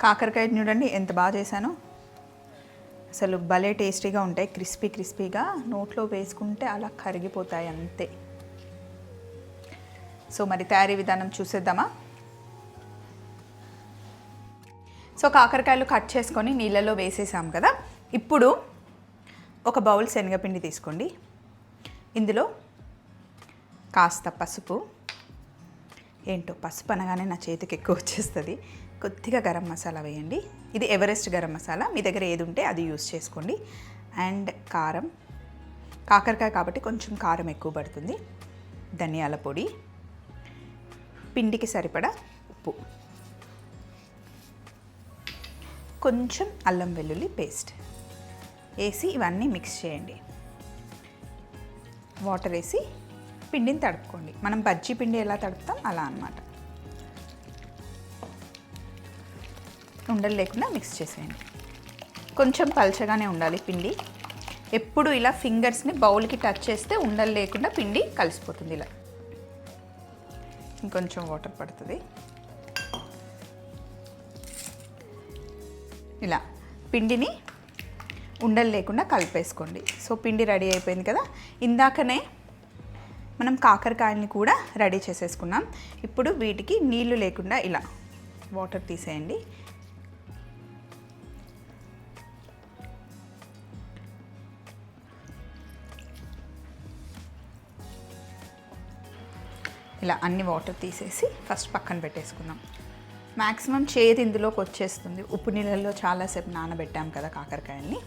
కాకరకాయ చూడండి ఎంత బాగా చేశాను. అసలు భలే టేస్టీగా ఉంటాయి క్రిస్పీ క్రిస్పీగా. నోట్లో వేసుకుంటే అలా కరిగిపోతాయి అంతే. సో మరి తయారీ విధానం చూసేద్దామా? సో కాకరకాయలు కట్ చేసుకొని నీళ్ళలో వేసేసాం కదా. ఇప్పుడు ఒక బౌల్ శనగపిండి తీసుకోండి. ఇందులో కాస్త పసుపు ఏంటో పసుపు అనగానే నా చేతికి ఎక్కువ వచ్చేస్తుంది. కొద్దిగా గరం మసాలా వేయండి. ఇది ఎవరెస్ట్ గరం మసాలా. మీ దగ్గర ఏది ఉంటే అది యూస్ చేసుకోండి. అండ్ కారం. కాకరకాయ కాబట్టి కొంచెం కారం ఎక్కువ పడుతుంది. ధనియాల పొడి. పిండికి సరిపడా ఉప్పు. కొంచెం అల్లం వెల్లుల్లి పేస్ట్ వేసి ఇవన్నీ మిక్స్ చేయండి. వాటర్ వేసి పిండిని తడుపుకోండి. మనం బజ్జీ పిండి ఎలా తడుపుతాం అలా అన్నమాట. ఉండలు లేకుండా మిక్స్ చేసేయండి. కొంచెం పలచగానే ఉండాలి పిండి. ఎప్పుడు ఇలా ఫింగర్స్ని బౌల్కి టచ్ చేస్తే ఉండలు లేకుండా పిండి కలిసిపోతుంది ఇలా. ఇంకొంచెం వాటర్ పడుతుంది. ఇలా పిండిని ఉండలు లేకుండా కలిపేసుకోండి. సో పిండి రెడీ అయిపోయింది కదా. ఇందాకనే మనం కాకరకాయల్ని కూడా రెడీ చేసేసుకున్నాం. ఇప్పుడు వీటికి నీళ్ళు లేకుండా ఇలా వాటర్ తీసేయండి. ఇలా అన్ని వాటర్ తీసేసి ఫస్ట్ పక్కన పెట్టేసుకుందాం. మ్యాక్సిమం చేదు ఇందులోకి వచ్చేస్తుంది. ఉప్పు నీళ్ళల్లో చాలాసేపు నానబెట్టాం కదా కాకరకాయల్ని.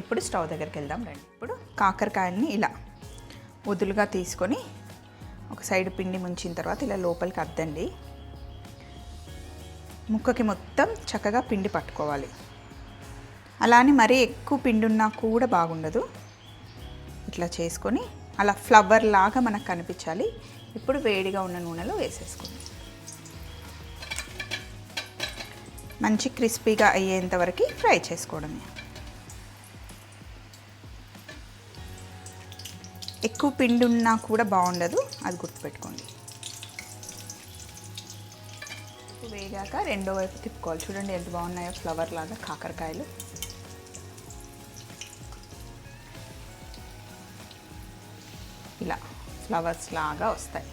ఇప్పుడు స్టవ్ దగ్గరికి వెళ్దాం. రండి. ఇప్పుడు కాకరకాయల్ని ఇలా వదులుగా తీసుకొని ఒక సైడ్ పిండి ముంచిన తర్వాత ఇలా లోపలికి అద్దండి. ముక్కకి మొత్తం చక్కగా పిండి పట్టుకోవాలి. అలానే మరీ ఎక్కువ పిండి ఉన్నా కూడా బాగుండదు. ఇట్లా చేసుకొని అలా ఫ్లవర్ లాగా మనకు కనిపించాలి. ఇప్పుడు వేడిగా ఉన్న నూనెలో వేసేసుకోండి మంచి క్రిస్పీగా అయ్యేంత వరకు ఫ్రై చేసుకోవడమే. ఎక్కువ పిండి ఉన్నా కూడా బాగుండదు. అది గుర్తుపెట్టుకోండి. వేగాక రెండో వైపు తిప్పుకోవాలి. చూడండి ఎంత బాగున్నాయో ఫ్లవర్ లాగా కాకరకాయలు. ఇలా ఫ్లవర్స్ లాగా వస్తాయి.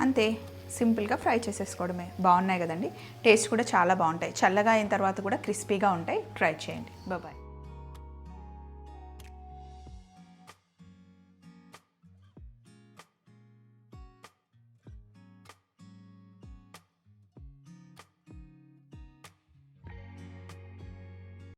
అంతే. సింపుల్గా ఫ్రై చేసేసుకోవడమే. బాగున్నాయి కదండి. టేస్ట్ కూడా చాలా బాగుంటాయి. చల్లగా అయిన తర్వాత కూడా క్రిస్పీగా ఉంటాయి. ట్రై చేయండి. బాయ్